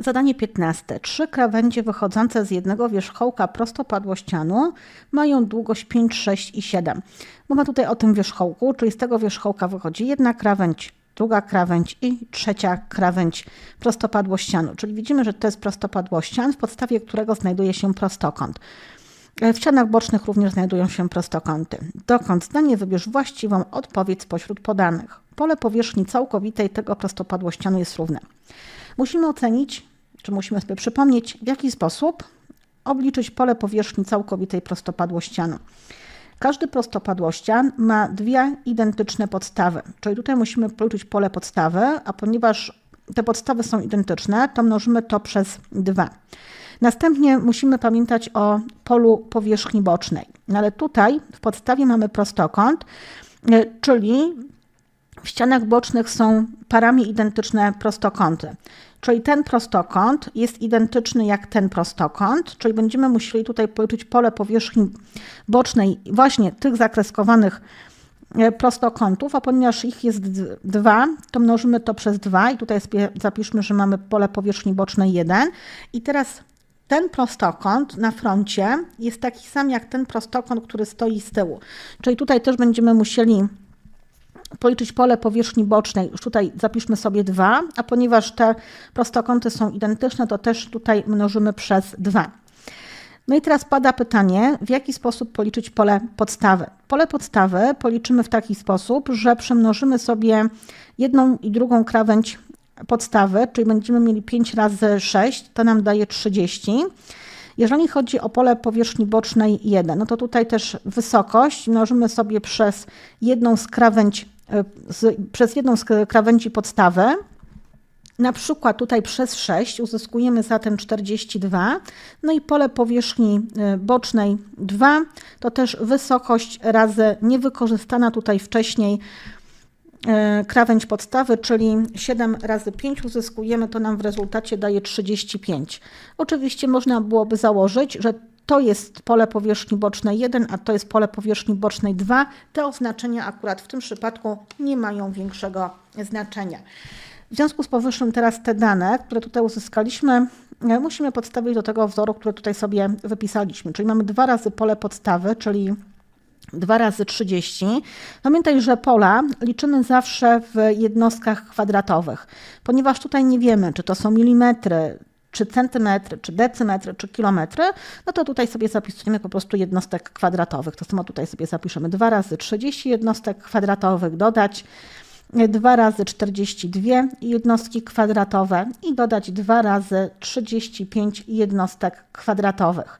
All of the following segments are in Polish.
Zadanie 15. Trzy krawędzie wychodzące z jednego wierzchołka prostopadłościanu mają długość 5, 6 i 7. Mowa tutaj o tym wierzchołku, czyli z tego wierzchołka wychodzi jedna krawędź, druga krawędź i trzecia krawędź prostopadłościanu. Czyli widzimy, że to jest prostopadłościan, w podstawie którego znajduje się prostokąt. W ścianach bocznych również znajdują się prostokąty. Dokąd zdanie wybierz właściwą odpowiedź spośród podanych. Pole powierzchni całkowitej tego prostopadłościanu jest równe. Musimy ocenić, czy musimy sobie przypomnieć, w jaki sposób obliczyć pole powierzchni całkowitej prostopadłościanu. Każdy prostopadłościan ma dwie identyczne podstawy, czyli tutaj musimy policzyć pole podstawy, a ponieważ te podstawy są identyczne, to mnożymy to przez dwa. Następnie musimy pamiętać o polu powierzchni bocznej. No ale tutaj w podstawie mamy prostokąt, e, czyli w ścianach bocznych są parami identyczne prostokąty. Czyli ten prostokąt jest identyczny jak ten prostokąt, czyli będziemy musieli tutaj policzyć pole powierzchni bocznej właśnie tych zakreskowanych e, prostokątów, a ponieważ ich jest dwa, to mnożymy to przez dwa i tutaj zapiszmy, że mamy pole powierzchni bocznej 1. I teraz ten prostokąt na froncie jest taki sam jak ten prostokąt, który stoi z tyłu. Czyli tutaj też będziemy musieli policzyć pole powierzchni bocznej. Już tutaj zapiszmy sobie 2, a ponieważ te prostokąty są identyczne, to też tutaj mnożymy przez 2. No i teraz pada pytanie, w jaki sposób policzyć pole podstawy. Pole podstawy policzymy w taki sposób, że przemnożymy sobie jedną i drugą krawędź podstawy, czyli będziemy mieli 5 razy 6, to nam daje 30. Jeżeli chodzi o pole powierzchni bocznej 1, no to tutaj też wysokość mnożymy sobie przez jedną z krawędzi, e, z, przez jedną z krawędzi podstawy. Na przykład tutaj przez 6 uzyskujemy zatem 42. No i pole powierzchni e, bocznej 2 to też wysokość razy niewykorzystana tutaj wcześniej E, krawędź podstawy, czyli 7 razy 5 uzyskujemy, to nam w rezultacie daje 35. Oczywiście można byłoby założyć, że to jest pole powierzchni bocznej 1, a to jest pole powierzchni bocznej 2. Te oznaczenia akurat w tym przypadku nie mają większego znaczenia. W związku z powyższym teraz te dane, które tutaj uzyskaliśmy, e, musimy podstawić do tego wzoru, który tutaj sobie wypisaliśmy. Czyli mamy dwa razy pole podstawy, czyli 2 razy 30. Pamiętaj, że pola liczymy zawsze w jednostkach kwadratowych, ponieważ tutaj nie wiemy, czy to są milimetry, czy centymetry, czy decymetry, czy kilometry, no to tutaj sobie zapisujemy po prostu jednostek kwadratowych. To samo tutaj sobie zapiszemy 2 razy 30 jednostek kwadratowych, dodać 2 razy 42 jednostki kwadratowe i dodać 2 razy 35 jednostek kwadratowych.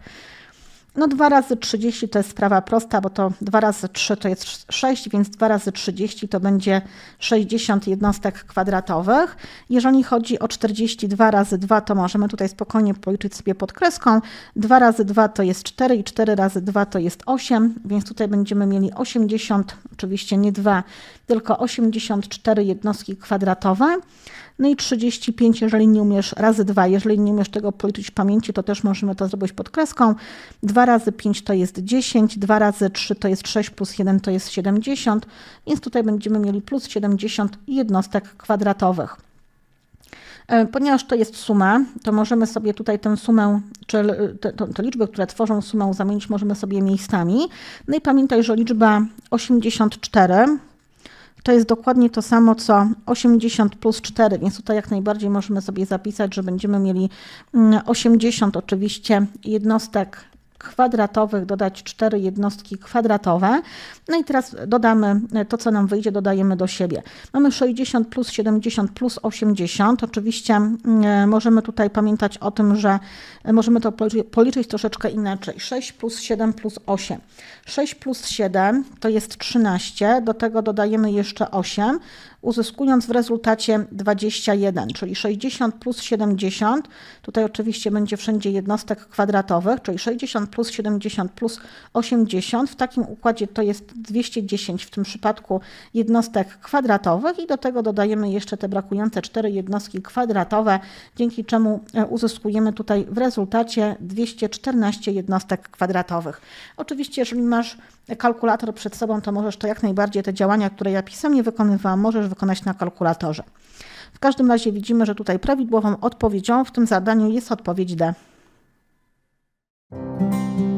No 2 razy 30 to jest sprawa prosta, bo to 2 razy 3 to jest 6, więc 2 razy 30 to będzie 60 jednostek kwadratowych. Jeżeli chodzi o 42 razy 2, to możemy tutaj spokojnie policzyć sobie pod kreską. 2 razy 2 to jest 4 i 4 razy 2 to jest 8, więc tutaj będziemy mieli 80, oczywiście nie 2, tylko 84 jednostki kwadratowe. No i 35, jeżeli nie umiesz, razy 2, jeżeli nie umiesz tego policzyć w pamięci, to też możemy to zrobić pod kreską. 2 razy 5 to jest 10, 2 razy 3 to jest 6, plus 1 to jest 70, więc tutaj będziemy mieli plus 70 jednostek kwadratowych. E, ponieważ to jest suma, to możemy sobie tutaj tę sumę, czy te, te, liczby, które tworzą sumę, zamienić możemy sobie miejscami. No i pamiętaj, że liczba 84 to jest dokładnie to samo co 80 plus 4, więc tutaj jak najbardziej możemy sobie zapisać, że będziemy mieli 80 mm, oczywiście jednostek kwadratowych, dodać 4 jednostki kwadratowe. No i teraz dodamy to, co nam wyjdzie, dodajemy do siebie. Mamy 60 plus 70 plus 80. Oczywiście mm, możemy tutaj pamiętać o tym, że możemy to policzyć troszeczkę inaczej. 6 plus 7 plus 8. 6 plus 7 to jest 13, do tego dodajemy jeszcze 8 uzyskując w rezultacie 21, czyli 60 plus 70. Tutaj oczywiście będzie wszędzie jednostek kwadratowych, czyli 60 plus 70 plus 80. W takim układzie to jest 210 w tym przypadku jednostek kwadratowych i do tego dodajemy jeszcze te brakujące 4 jednostki kwadratowe, dzięki czemu e, uzyskujemy tutaj w rezultacie 214 jednostek kwadratowych. Oczywiście, jeżeli masz kalkulator przed sobą, to możesz to jak najbardziej te działania, które ja pisemnie wykonywałam, możesz wykonać na kalkulatorze. W W każdym razie widzimy, że tutaj prawidłową odpowiedzią w tym zadaniu jest odpowiedź D. Música